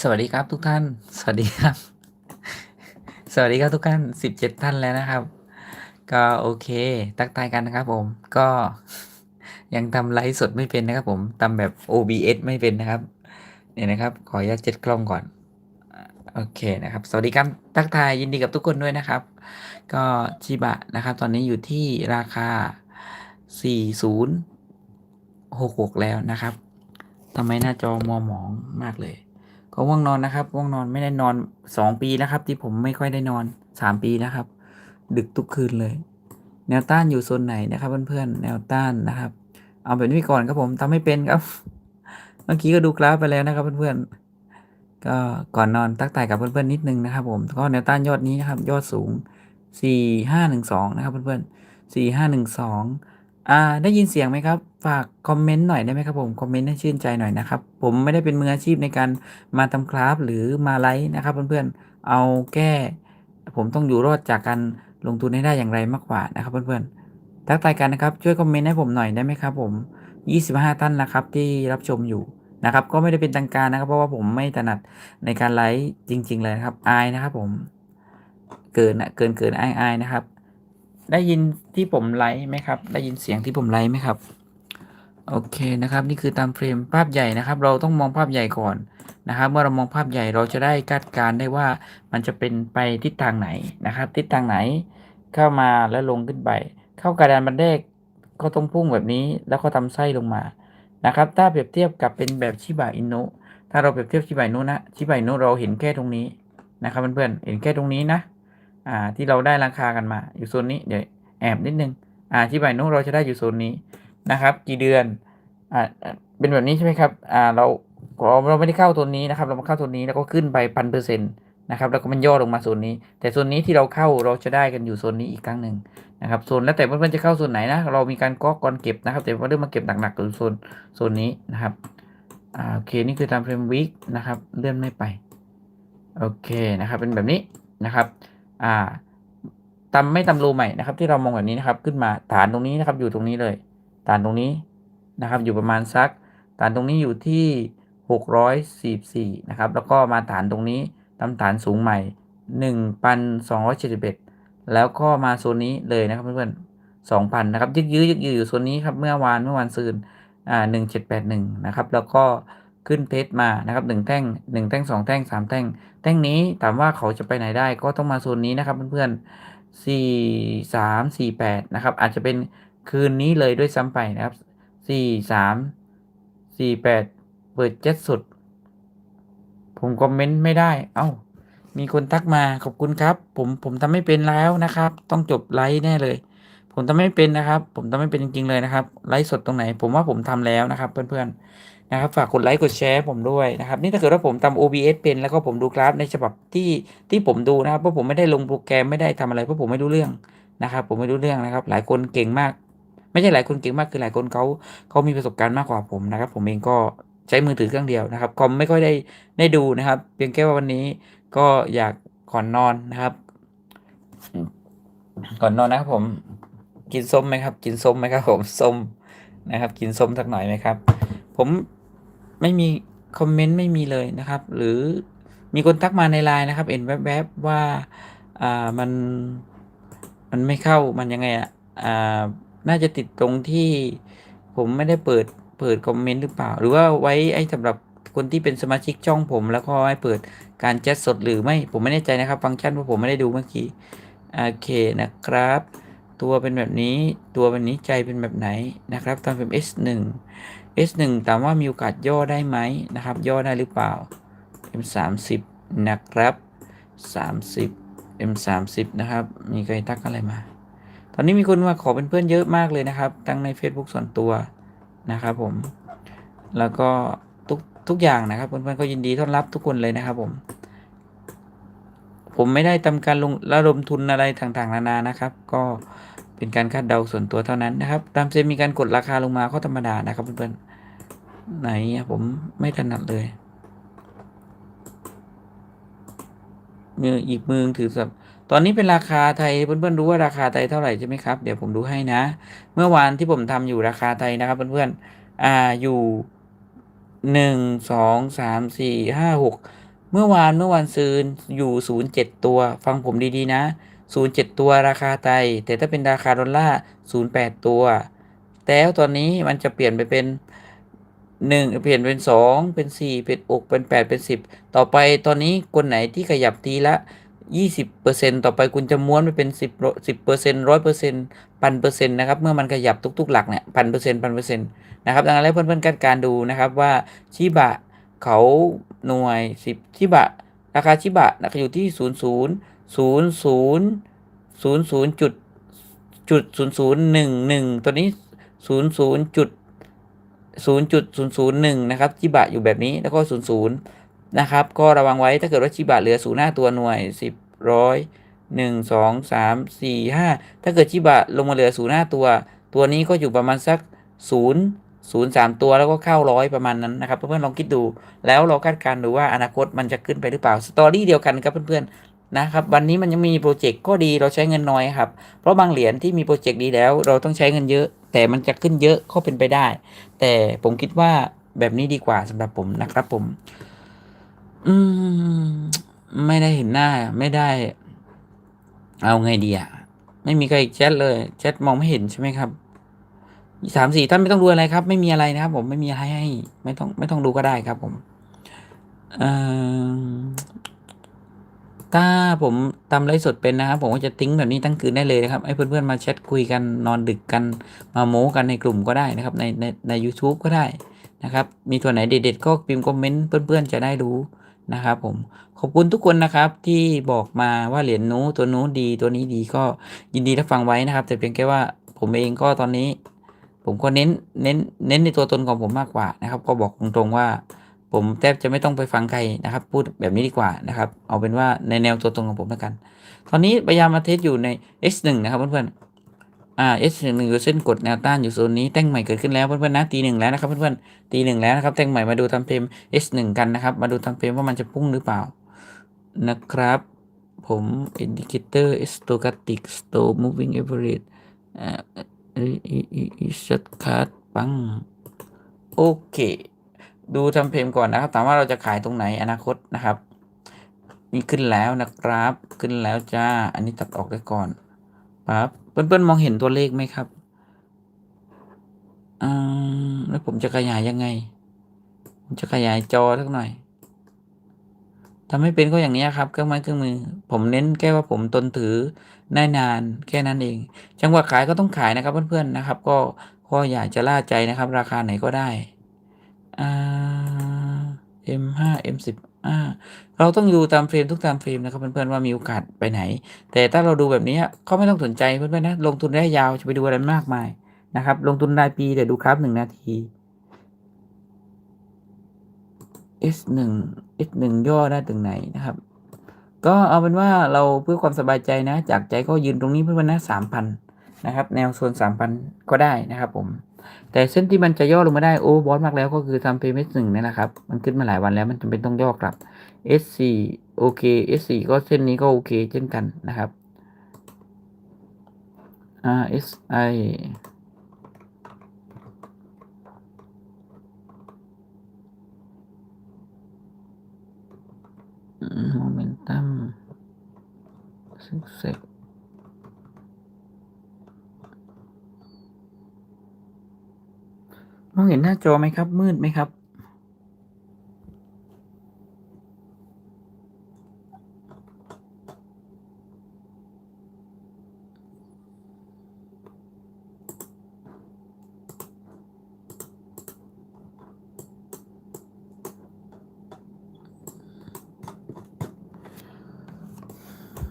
สวัสดีครับทุกท่าน สวัสดีครับ สวัสดีครับทุกท่าน17ท่านแล้วนะครับ ก็โอเคทักทายกันนะครับผม ก็ยังทำไลฟ์สดไม่เป็นนะครับผมทำแบบ OBS ไม่เป็นนะครับ เนี่ยนะครับ ขออนุญาตเจ็ดกล้องก่อน โอเคนะครับ สวัสดีครับทักทายยินดีกับทุกคนด้วยนะครับ ก็ชิบะนะครับ ตอนนี้อยู่ที่ราคา 4066 แล้วนะครับทำไมหน้าจอมัวหมองมากเลย ก็ง่วงนอนนะครับง่วงนอนไม่ได้นอนสองปีนะครับ ที่ผมไม่ค่อยได้นอนสามปีนะครับ ดึกทุกคืนเลย แนวต้านอยู่โซนไหนนะครับเพื่อนๆแนวต้านนะครับ เอาแบบนี้ก่อนครับผมทำไม่เป็นครับ เมื่อกี้ก็ดูกราฟไปแล้วนะครับเพื่อนๆก็ก่อนนอนตักทายกับเพื่อนๆนิดนึงนะครับ ผมก็แนวต้านยอดนี้นะครับ ยอดสูงสี่ห้าหนึ่งสองนะครับ เพื่อนๆสี่ห้าหนึ่งสอง อ่า ได้ยินเสียงไหมครับ ฝากคอมเมนต์หน่อยได้ไหมครับผม คอมเมนต์ให้ชื่นใจหน่อยนะครับ ผมไม่ได้เป็นมืออาชีพในการมาทำคราฟต์หรือมาไลฟ์นะครับ เพื่อนๆ เอาแก้ผมต้องอยู่รอดจากการลงทุนให้ได้อย่างไรมากกว่านะครับเพื่อนๆ ทักทายกันนะครับ ช่วยคอมเมนต์ให้ผมหน่อยได้ไหมครับผม 25 ท่านนะครับ ที่รับชมอยู่นะครับ ก็ไม่ได้เป็นทางการนะครับ เพราะว่าผมไม่ถนัดในการไลฟ์จริง ๆ เลยนะครับ อายนะครับผม เกินนะเกินเกินอายอายนะครับ ได้ยินที่ผมไลฟ์ไหมครับ ได้ยินเสียงที่ผมไลฟ์ไหมครับ โอเคนะครับ นี่คือตามเฟรมภาพใหญ่นะครับ เราต้องมองภาพใหญ่ก่อนนะครับ เมื่อเรามองภาพใหญ่เราจะได้คาดการณ์ได้ว่ามันจะเป็นไปทิศทางไหนนะครับ ทิศทางไหนเข้ามาแล้วลงขึ้นไป เข้ากระดานบันเดกก็ต้องพุ่งแบบนี้แล้วก็ทำไส้ลงมานะครับ ถ้าเปรียบเทียบกับเป็นแบบชิบะอินุถ้าเราเปรียบเทียบชิบะอินุนะชิบะอินุเราเห็นแค่ตรงนี้นะครับเพื่อนๆเห็นแค่ตรงนี้นะ อ่าที่เราได้ราคากันมา อยู่โซนนี้เดี๋ยวแอบนิดนึงอ่าชิบะอินุเราจะได้อยู่โซนนี้นะครับ กี่เดือนอ่าเป็นแบบนี้ใช่ไหมครับอ่าเราเราไม่ได้เข้าตัวนี้นะครับ เรามาเข้าตัวนี้แล้วก็ขึ้นไปพันเปอร์เซ็นต์นะครับแล้วก็มันย่อลงมาโซนนี้ แต่โซนนี้ที่เราเข้าเราจะได้กันอยู่โซนนี้อีกครั้งหนึ่งนะครับโซนแล้วแต่เพื่อนๆจะเข้าโซนไหนนะเรามีการก๊อกก่อนเก็บนะครับ แต่ว่าเรื่องมาเก็บหนักๆอยู่โซนโซนนี้นะครับอ่าโอเคนี่คือตามเฟรมวิกนะครับเลื่อนไม่ไปโอเคนะครับเป็นแบบนี้นะครับ อ่าตำไม่ตำโลใหม่นะครับ ที่เรามองแบบนี้นะครับ ขึ้นมาฐานตรงนี้นะครับ อยู่ตรงนี้เลย ฐานตรงนี้นะครับ อยู่ประมาณสัก ฐานตรงนี้อยู่ที่ 644นะครับ แล้วก็มาฐานตรงนี้ทำฐานสูงใหม่ 1,271 แล้วก็มาโซนนี้เลยนะครับเพื่อนๆ2,000นะครับ ยึกยื้อยึกยืออยู่โซนนี้ครับ เมื่อวานเมื่อวานซืนอ่า1781นะครับ แล้วก็ ขึ้นเทสมานะครับ1แท่ง 1 แท่ง 2 แท่ง 3 แท่ง แท่งนี้ถามว่าเขาจะไปไหนได้ก็ต้องมาโซนนี้นะครับเพื่อนๆ4 3 4 8นะครับอาจจะเป็นคืนนี้เลยด้วยซ้ำไปนะครับ 4 3 4 8 เปิดเจ็ดสุด ผมคอมเมนต์ไม่ได้ เอ้า มีคนทักมาขอบคุณครับ ผมผมทำไม่เป็นแล้วนะครับ ต้องจบไลฟ์แน่เลย ผมทำไม่เป็นนะครับ ผมทำไม่เป็นจริงๆเลยนะครับไลฟ์สดตรงไหน ผมว่าผมทำแล้วนะครับ เพื่อนๆ นะครับฝากกดไลค์กดแชร์ผมด้วยนะครับนี่ถ้าเกิดว่าผมทำ OBS เป็นแล้วก็ผมดูกราฟในฉบับที่ที่ผมดูนะครับเพราะผมไม่ได้ลงโปรแกรมไม่ได้ทำอะไรเพราะผมไม่รู้เรื่องนะครับ ผมไม่รู้เรื่องนะครับ หลายคนเก่งมาก ไม่ใช่หลายคนเก่งมากคือหลายคนเขาเขามีประสบการณ์มากกว่าผมนะครับ ผมเองก็ใช้มือถือเครื่องเดียวนะครับคอมไม่ค่อยได้ได้ดูนะครับ เพียงแค่ว่าวันนี้ก็อยากก่อนนอนนะครับ ก่อนนอนนะครับผมกินส้มไหมครับ กินส้มไหมครับผมส้มนะครับ กินส้มสักหน่อยไหมครับ ผม ไม่มีคอมเมนต์ไม่มีเลยนะครับ หรือมีคนทักมาในไลน์นะครับเห็นแวบๆว่าอ่ามันมันไม่เข้ามันยังไงอะอ่าน่าจะติดตรงที่ผมไม่ได้เปิดเปิดคอมเมนต์หรือเปล่า หรือว่าไว้ไอ้สำหรับคนที่เป็นสมาชิกช่องผม แล้วก็ให้เปิดการแชทสดหรือไม่ผมไม่แน่ใจนะครับ ฟังก์ชันเพราะผมไม่ได้ดูเมื่อกี้โอเคนะครับ ตัวเป็นแบบนี้ตัวเป็นนี้ใจเป็นแบบไหนนะครับตามเป็น S1 S1 ถามว่ามีโอกาสย่อได้ไหมนะครับ ย่อได้หรือเปล่า M30 นะครับ 30 M30 นะครับ มีใครทักอะไรมา ตอนนี้มีคนมาขอเป็นเพื่อนเยอะมากเลยนะครับทั้งใน Facebook ส่วนตัวนะครับผม แล้วก็ทุกทุกอย่างนะครับเพื่อนๆก็ยินดีต้อนรับทุกคนเลยนะครับผม ผมไม่ได้ทำการลงระดมทุนอะไรต่างๆ นานานะครับ ก็ เป็นการคาดเดาส่วนตัวเท่านั้นนะครับ ตามเซมมีการกดราคาลงมาก็ธรรมดานะครับเพื่อนๆไหนผมไม่ถนัดเลยมืออีกมือถือสับตอนนี้เป็นราคาไทยเพื่อนๆรู้ว่าราคาไทยเท่าไหร่ใช่ไหมครับเดี๋ยวผมดูให้นะ เมื่อวานที่ผมทำอยู่ราคาไทยนะครับเพื่อนๆอ่าอยู่หนึ่งสองสามสี่ห้าหกเมื่อวานเมื่อวานซืนอยู่07ตัว ฟังผมดีๆนะ 07 ตัวราคาไทย แต่ถ้าเป็นราคาดอลลาร์08 ตัว แล้วตอนนี้มันจะเปลี่ยนไปเป็นหนึ่งเปลี่ยนเป็นสองเป็นสี่เป็นอกเป็นแปดเป็นสิบต่อไปตอนนี้คนไหนที่ขยับทีละยี่สิบเปอร์เซ็นต่อไปคุณจะม้วนไปเป็นสิบสิบเปอร์เซ็นร้อยเปอร์เซ็นพันเปอร์เซ็นต์นะครับเมื่อมันขยับทุกๆหลักเนี่ยพันเปอร์เซ็นต์พันเปอร์เซ็นต์นะครับดังนั้นแล้วเพื่อนๆกันการดูนะครับว่าชิบะเขาหน่วยสิบชิบะ ราคาชิบะนะครับอยู่ที่ศูนย์ศูนย์ ศูนย์ศูนย์ศูนย์ศูนย์จุดจุดศูนย์ศูนย์หนึ่งหนึ่งตัวนี้ศูนย์ศูนย์จุด0.001นะครับจิบะอยู่แบบนี้แล้วก็00นะครับก็ระวังไว้ถ้าเกิดว่าจิบะเหลือ0หน้าตัวหน่วย10ร้อย1 2 3 4 5ถ้าเกิดจิบะลงมาเหลือ0หน้าตัว ตัวนี้ก็อยู่ประมาณสัก0 0 3ตัวแล้วก็เข้าร้อยประมาณนั้นนะครับเพื่อนๆลองคิดดู แล้วเราคาดการณ์ดูว่าอนาคตมันจะขึ้นไปหรือเปล่าสตอรี่เดียวกันครับเพื่อนๆ นะครับวันนี้มันยังมีโปรเจกต์ก็ดีเราใช้เงินน้อยครับ เพราะบางเหรียญที่มีโปรเจกต์ดีแล้ว เราต้องใช้เงินเยอะ แต่มันจะขึ้นเยอะก็เป็นไปได้ แต่ผมคิดว่าแบบนี้ดีกว่าสำหรับผมนะครับผม อืม ไม่ได้เห็นหน้า ไม่ได้ เอาไงดีอะไม่มีใครแชทเลยแชทมองไม่เห็นใช่ไหมครับสามสี่ท่านไม่ต้องดูอะไรครับ ไม่มีอะไรนะครับ ผมไม่มีอะไรให้ ไม่ต้องไม่ต้องดูก็ได้ครับ ผมเอ่อ ถ้าผมทำไลฟ์สดเป็นนะครับ ผมก็จะทิ้งแบบนี้ตั้งคืนได้เลยนะครับให้เพื่อนๆมาแชทคุยกันนอนดึกกันมาโม้กันในกลุ่มก็ได้นะครับ ในในใน u t u b e ก็ได้นะครับ มีตัวไหนเด็ดๆก็พิมพ์คอมเมนต์เพื่อนๆจะได้รู้นะครับผมขอบคุณทุกคนนะครับที่บอกมาว่าเหรียญนู้ตัวนู้ดีตัวนี้ดีก็ยินดีรับฟังไว้นะครับ แต่เพียงแค่ว่าผมเองก็ตอนนี้ ผมก็เน้นเน้นเน้นในตัวตนของผมมากกว่านะครับ ก็บอกตรงๆว่า ผมแทบจะไม่ต้องไปฟังใครนะครับ พูดแบบนี้ดีกว่านะครับ เอาเป็นว่าในแนวตัวตนของผมแล้วกัน ตอนนี้พยายามมาเทสอยู่ใน S1 นะครับเพื่อนๆอ่า S1 อยู่เส้นกดแนวต้านอยู่โซนนี้แท่งใหม่เกิดขึ้นแล้วเพื่อนๆนะตีหนึ่งแล้วนะครับเพื่อนๆตีหนึ่งแล้วนะครับแท่งใหม่มาดูทำเฟรม S1 กันนะครับมาดูทำเฟรมว่ามันจะพุ่งหรือเปล่านะครับ ผม indicator stochastic slow moving average อ่าช็อตคัทปังโอเค ดูทำเพลงก่อนนะครับ ถามว่าเราจะขายตรงไหนอนาคตนะครับ มีขึ้นแล้วนะครับ ขึ้นแล้วจ้า อันนี้ตัดออกได้ก่อนปั๊บเพื่อนๆมองเห็นตัวเลขไหมครับอืมแล้วผมจะขยายยังไง ผมจะขยายจอสักหน่อยทำให้เป็นก็อย่างนี้ครับเครื่องไม้เครื่องมือ ผมเน้นแค่ว่าผมตนถือได้นานแค่นั้นเอง จังหวะขายก็ต้องขายนะครับเพื่อนๆนะครับ ก็ก็อยากจะล่าใจนะครับ ราคาไหนก็ได้อ่า M5 M10 อ่าเราต้องดูตามเฟรมทุกตามเฟรมนะครับเพื่อนๆว่ามีโอกาสไปไหน แต่ถ้าเราดูแบบนี้ก็ไม่ต้องสนใจเพื่อนๆนะลงทุนได้ยาวจะไปดูอะไรมากมายนะครับ ลงทุนรายปีแต่ดูครับหนึ่งนาที S1 S1 ย่อได้ถึงไหนนะครับ ก็เอาเป็นว่าเราเพื่อความสบายใจนะ จากใจก็ยืนตรงนี้เพื่อนๆนะสามพัน นะครับ แนวโซนสามพันก็ได้นะครับผม แต่เส้นที่มันจะย่อลงมาได้โอ้บอสมากแล้วก็คือทำเพย์เมสหนึ่งนี่นะครับ มันขึ้นมาหลายวันแล้วมันจำเป็นต้องย่อกลับ S4 โอเค S4 ก็เส้นนี้ก็โอเคเช่นกันนะครับ RSI momentum success ม มองเห็นหน้าจอไหมครับ มืดไหมครับ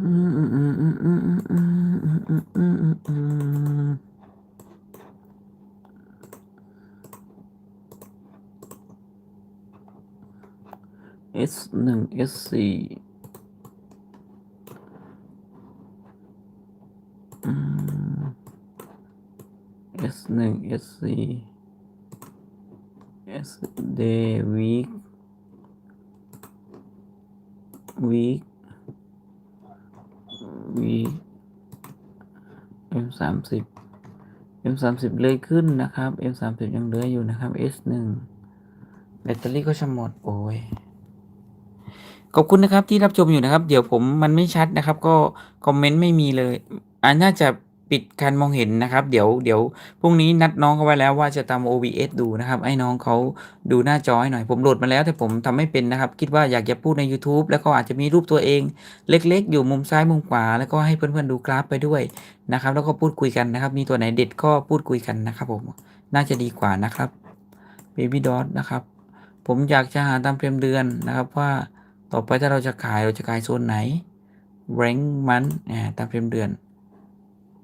อืมอืมอืมอืมอืมอืมอืมอืมอืมอืมอืม S หนึ่ง S สี่เอืม S หนึ่ง S สี่ S day week week week M สามสิบ M สามสิบเลยขึ้นนะครับ M สามสิบยังเหลืออยู่นะครับ S หนึ่งแบตเตอรี่ก็จะหมดโอ้ย ขอบคุณนะครับที่รับชมอยู่นะครับ เดี๋ยวผมมันไม่ชัดนะครับ ก็คอมเมนต์ไม่มีเลยอ่าน่าจะปิดการมองเห็นนะครับ เดี๋ยวเดี๋ยวพรุ่งนี้นัดน้องเขาไว้แล้วว่าจะทำ OBS ดูนะครับให้น้องเขาดูหน้าจอให้หน่อยผมโหลดมาแล้ว แต่ผมทำไม่เป็นนะครับ คิดว่าอยากจะพูดใน YouTube แล้วก็อาจจะมีรูปตัวเอง เล็กๆ อยู่มุมซ้ายมุมขวา แล้วก็ให้เพื่อนๆดูกราฟไปด้วยนะครับ แล้วก็พูดคุยกันนะครับ มีตัวไหนเด็ดก็พูดคุยกันนะครับ ผมน่าจะดีกว่านะครับ Baby Dot นะครับ ผมอยากจะหาตามเฟรมเดือนนะครับว่า ต่อไปถ้าเราจะขายเราจะขายโซนไหน rank มันอ่าตามเฟรมเดือน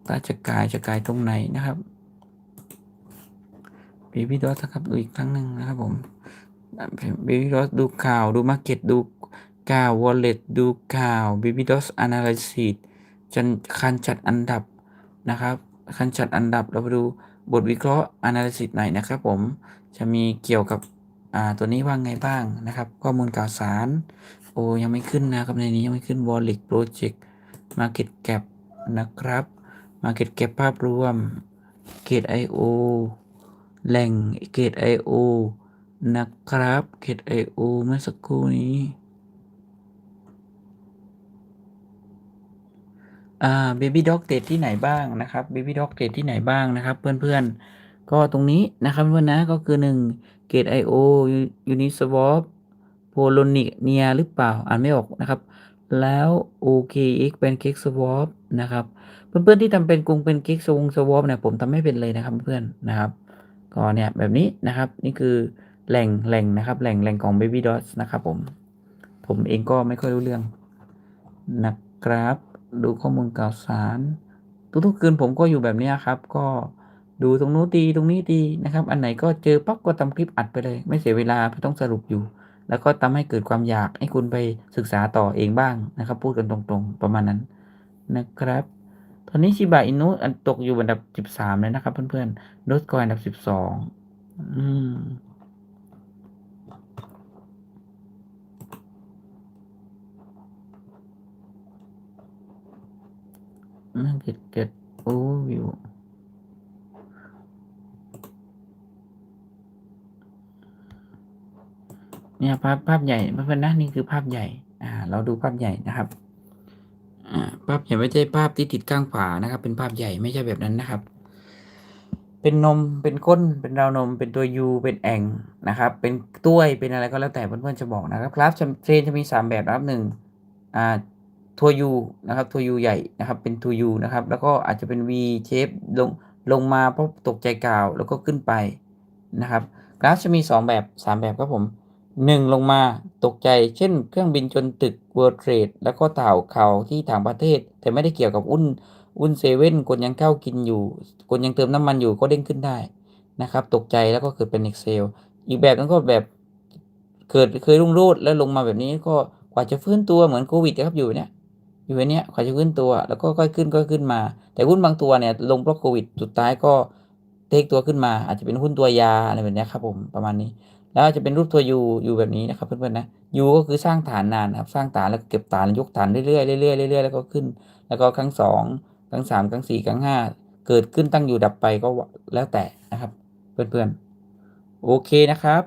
ถ้าจะขายจะขายตรงไหนนะครับ Baby Dot นะครับดูอีกครั้งหนึ่งนะครับผม Baby Dot ดูข่าวดู Market ดูข่าว Wallet ดูข่าว Baby Dot Analysis จันคันจัดอันดับนะครับคันจัดอันดับเราไปดูบทวิเคราะห์ Analysis หน่อยนะครับผมจะมีเกี่ยวกับอ่าตัวนี้ว่าไงบ้างนะครับ ข้อมูลข่าวสาร โอ้ยังไม่ขึ้นนะครับในนี้ยังไม่ขึ้น Wallet Project Market Cap นะครับ Market Cap ภาพรวม Gate IO แหล่ง Gate IO นะครับ Gate IO เมื่อสักครู่นี้อ่า Baby Dog เตดที่ไหนบ้างนะครับ Baby Dog เตดที่ไหนบ้างนะครับ เพื่อนๆ ก็ตรงนี้นะครับเพื่อนนะก็คือ1 Gate IO Uniswap Polonia หรือเปล่า อ่านไม่ออกนะครับ แล้ว OKX Pancake Swap นะครับ เพื่อนๆที่ทำเป็นกรุงเป็นกิ๊กสวงสวอปเนี่ยผมทำไม่เป็นเลยนะครับเพื่อนนะครับ ก็เนี่ยแบบนี้นะครับ นี่คือแหล่งแหล่งนะครับ แหล่งแหล่งของ Baby Dots นะครับผม ผมเองก็ไม่ค่อยรู้เรื่องนะครับ ดูข้อมูลข่าวสารทุกๆคืนผมก็อยู่แบบนี้ครับ ก็ดูตรงนู้นดีตรงนี้ดีนะครับ อันไหนก็เจอปั๊บก็ทำคลิปอัดไปเลย ไม่เสียเวลาไม่ต้องสรุปอยู่ แล้วก็ทำให้เกิดความอยากให้คุณไปศึกษาต่อเองบ้างนะครับ พูดกันตรงๆ ประมาณนั้นนะครับ ตอนนี้ชิบะอินุอันตกอยู่อันดับสิบสามเลยนะครับ เพื่อนๆโดสกอยอันดับสิบสองอืมนั่นเกิดเกิดโอ้วิว เนี่ยภาพภาพใหญ่เพื่อนๆนะนี่คือภาพใหญ่ อ่า เราดูภาพใหญ่นะครับ อ่า ภาพใหญ่ไม่ใช่ภาพที่ติดข้างขวานะครับ เป็นภาพใหญ่ไม่ใช่แบบนั้นนะครับ เป็นนมเป็นก้นเป็นราวนม เป็นตัวยูเป็นแองนะครับ เป็นต้วยเป็นอะไรก็แล้วแต่เพื่อนๆจะบอกนะครับคลาสเทรนจะมีสามแบบนะครับหนึ่งอ่าทัวยูนะครับทัวยูใหญ่นะครับ เป็นทัวยูนะครับ แล้วก็อาจจะเป็น V shape ลงลงมาเพราะตกใจกาวแล้วก็ขึ้นไปนะครับ กราฟจะมี 2 แบบ 3 แบบครับผม 1 ลงมาตกใจเช่น เครื่องบินจนตึก World Trade แล้วก็เต่าเข่าที่ต่างประเทศ แต่ไม่ได้เกี่ยวกับหุ้นหุ้นเซเว่นคนยังเข้ากินอยู่ คนยังเติมน้ำมันอยู่ก็เด้งขึ้นได้นะครับ ตกใจแล้วก็เกิดเป็น Excel อีกแบบนึงก็แบบเกิดเคยรุ่งโรจน์แล้วลงมาแบบนี้ก็กว่าจะฟื้นตัวเหมือนโควิดนะครับอยู่เนี่ยอยู่เนี้ยกว่าจะขึ้นตัว แล้วก็ค่อยขึ้นก็ขึ้นมา แต่หุ้นบางตัวเนี่ยลงเพราะโควิดสุดท้ายก็เทคตัวขึ้นมา อาจจะเป็นหุ้นตัวยาอะไรแบบเนี้ยครับผมประมาณนี้ แล้วจะเป็นรูปตัวยูยูแบบนี้นะครับเพื่อนๆนะยูก็คือสร้างฐานนานครับสร้างฐานแล้วก็เก็บฐานยกฐานเรื่อยๆเรื่อยๆเรื่อยๆแล้วก็ขึ้น แล้วก็ครั้งสองครั้งสามครั้งสี่ครั้งห้าเกิดขึ้นตั้งอยู่ดับไปก็แล้วแต่นะครับ เพื่อนๆโอเคนะครับ